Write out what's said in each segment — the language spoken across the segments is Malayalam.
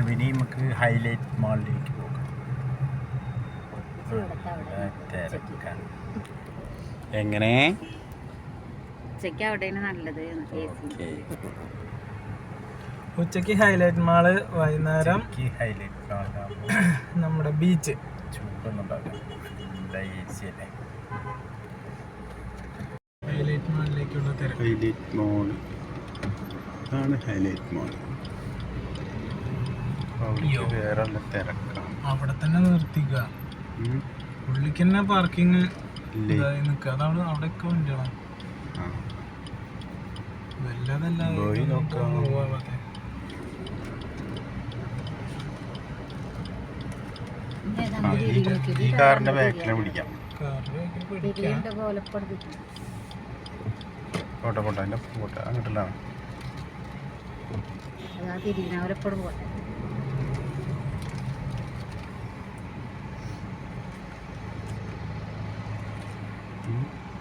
ഇനി നമുക്ക് ഹൈലൈറ്റ് മാളിലേക്ക് പോകാം. എങ്ങനെ? ഉച്ചയ്ക്ക് അവിടെയാണ് നല്ലത്. എ സി ഉച്ചയ്ക്ക് ഹൈലൈറ്റ് മാൾ വൈകുന്നേരം ഹൈലൈറ്റ് മാളിലാകുമ്പോൾ നമ്മുടെ ബീച്ച് ഹൈലൈറ്റ് മാളിലേക്കുള്ള തിരക്ക്. ഹൈലൈറ്റ് മോൾ ആണ് ഹൈലൈറ്റ് മോൾ അവിടെ തന്നെ നിർത്തിക്ക. പുള്ളിക്ക് തന്നെ പാർക്കിങ് ഇതായി നിൽക്കുക അതാണ് അവിടെയൊക്കെ വണ്ടിയാണ് ആ. വല്ലാതല്ല പോയി നോക്കാം. ആ, ഈ- കാറിന്റെ ബാക്കിലെ പിടിക്കാം. പോട്ടെ പോട്ടെ. അതിന്റെ പോട്ടെ. അങ്ങോട്ടുള്ളതാണ് 嗯。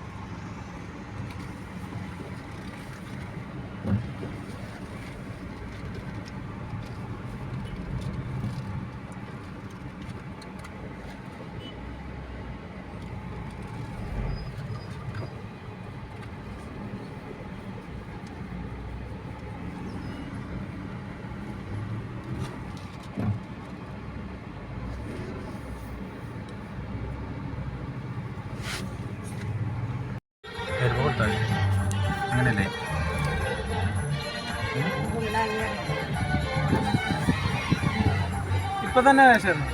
ഇപ്പൊ തന്നെ ക്യാഷ് തരണം.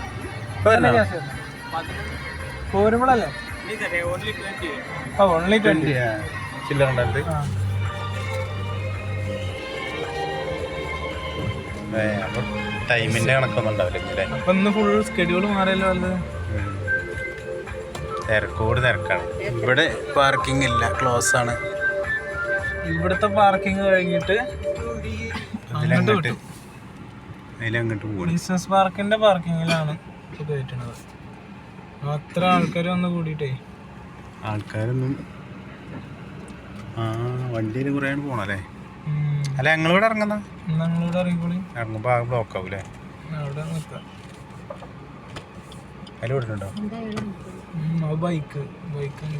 പോരുമ്പോഴല്ലേ ഓൺലി ട്വന്റി ചില്ലറ ഉണ്ടായിട്ട് ടൈമിന്റെ കണക്കൊന്നും ഉണ്ടാവില്ല അപ്പൊ ഇന്ന് ഫുൾ സ്കെഡ്യൂൾ മാറിയല്ലോ അല്ലേ തിരക്കോട് തിരക്കാണ്. ഇവിടെ പാർക്കിംഗ് ഇല്ല ക്ലോസ് ആണ്. ഇവിടുത്തെ പാർക്കിംഗ് കഴിഞ്ഞിട്ട് അങ്ങോട്ട് അതിലങ്ങോട്ട് പോകണം ബിസിനസ് പാർക്കിന്റെ പാർക്കിങ്ങിലാണ് കയറ്റണത് അത്ര ആൾക്കാർ വന്ന് കൂടിയിട്ടേ. ആൾക്കാരൊന്നും ആ വണ്ടിയിൽ കുറേ പോണല്ലേ. അല്ല ഞങ്ങളിവിടെ ഇറങ്ങുന്ന? ഞങ്ങളിവിടെ ഇറങ്ങിക്കോളി. ഇറങ്ങുമ്പോൾ ആ ബ്ലോക്ക് ആവൂലേ അവിടെ നിൽക്കാം അതിൽ വിടുന്നുണ്ടോ ബൈക്ക്. ബൈക്കാണ്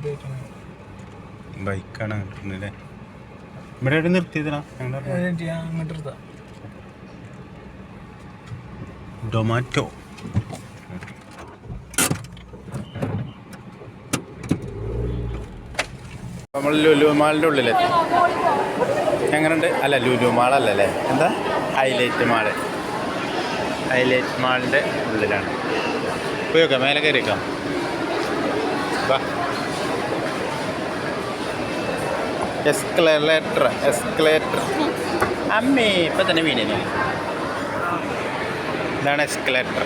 ബൈക്കാണ് കിട്ടുന്നത് ഇവിടെ എവിടെ നിർത്തിയതിനാ? അങ്ങോട്ട് ടൊമാറ്റോ നമ്മൾ ലുലുമാളിന്റെ ഉള്ളിലെത്തി. എങ്ങനെയുണ്ട്? അല്ല ലുലു മാളല്ല അല്ലേ എന്താ? Highlight mall. ഹൈലൈറ്റ് മാളിന്റെ ഉള്ളിലാണ്. പോയി നോക്കാം മേലെ കയറിക്കാം വാ. എസ്കലേറ്റർ എസ്കലേറ്റർ അമ്മേ ഇപ്പം തന്നെ വീണിന്. ഇതാണ് എസ്കലേറ്റർ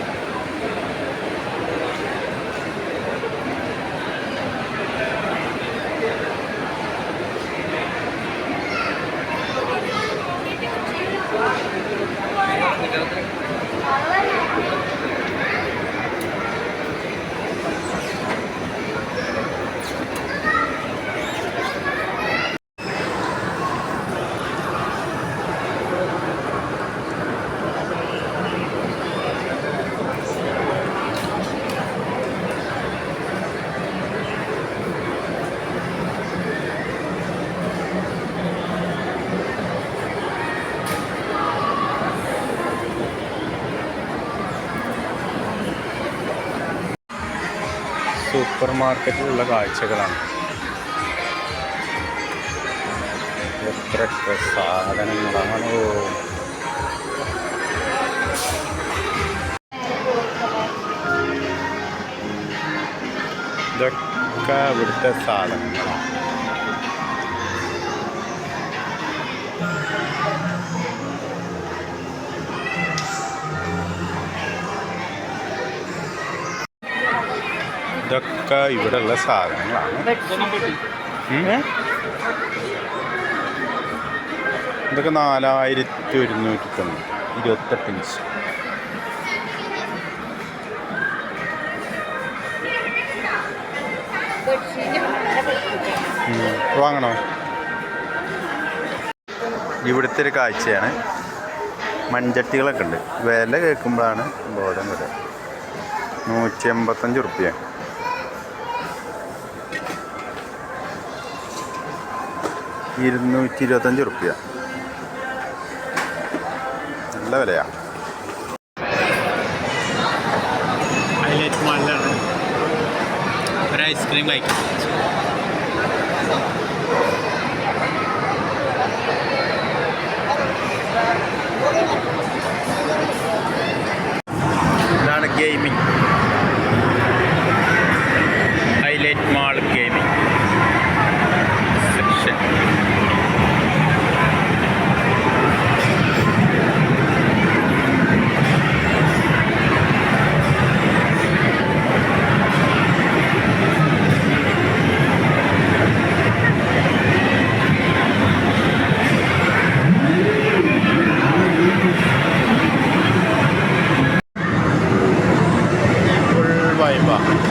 മാർക്കറ്റിലുള്ള കാഴ്ചകളാണ്. എത്രയൊക്കെ സാധനങ്ങളാണോ. ഇതൊക്കെ ഇവിടുത്തെ സാധനങ്ങളാണ്. ഇതൊക്കെ ഇവിടെയുള്ള സാധനങ്ങളാണ്. ഉം. ഇതൊക്കെ നാലായിരത്തി ഒരുന്നൂറ്റി തൊണ്ണൂറ് ഇരുപത്തെട്ട് ഇഞ്ച്. വാങ്ങണോ? ഇവിടുത്തെ ഒരു കാഴ്ചയാണ്. മൺചട്ടികളൊക്കെ ഉണ്ട്. വില കേൾക്കുമ്പോഴാണ് ബോധം വരിക. നൂറ്റി എൺപത്തഞ്ച് റുപ്യ ഇരുന്നൂറ്റി ഇരുപത്തഞ്ച് റുപ്യ നല്ല വിലയാ. ഹൈലൈറ്റ് മാളിലാണ്. ഒരു ഐസ്ക്രീം കഴിക്കും. ഇതാണ് gaming Hilite Mall gaming section full വൈബാ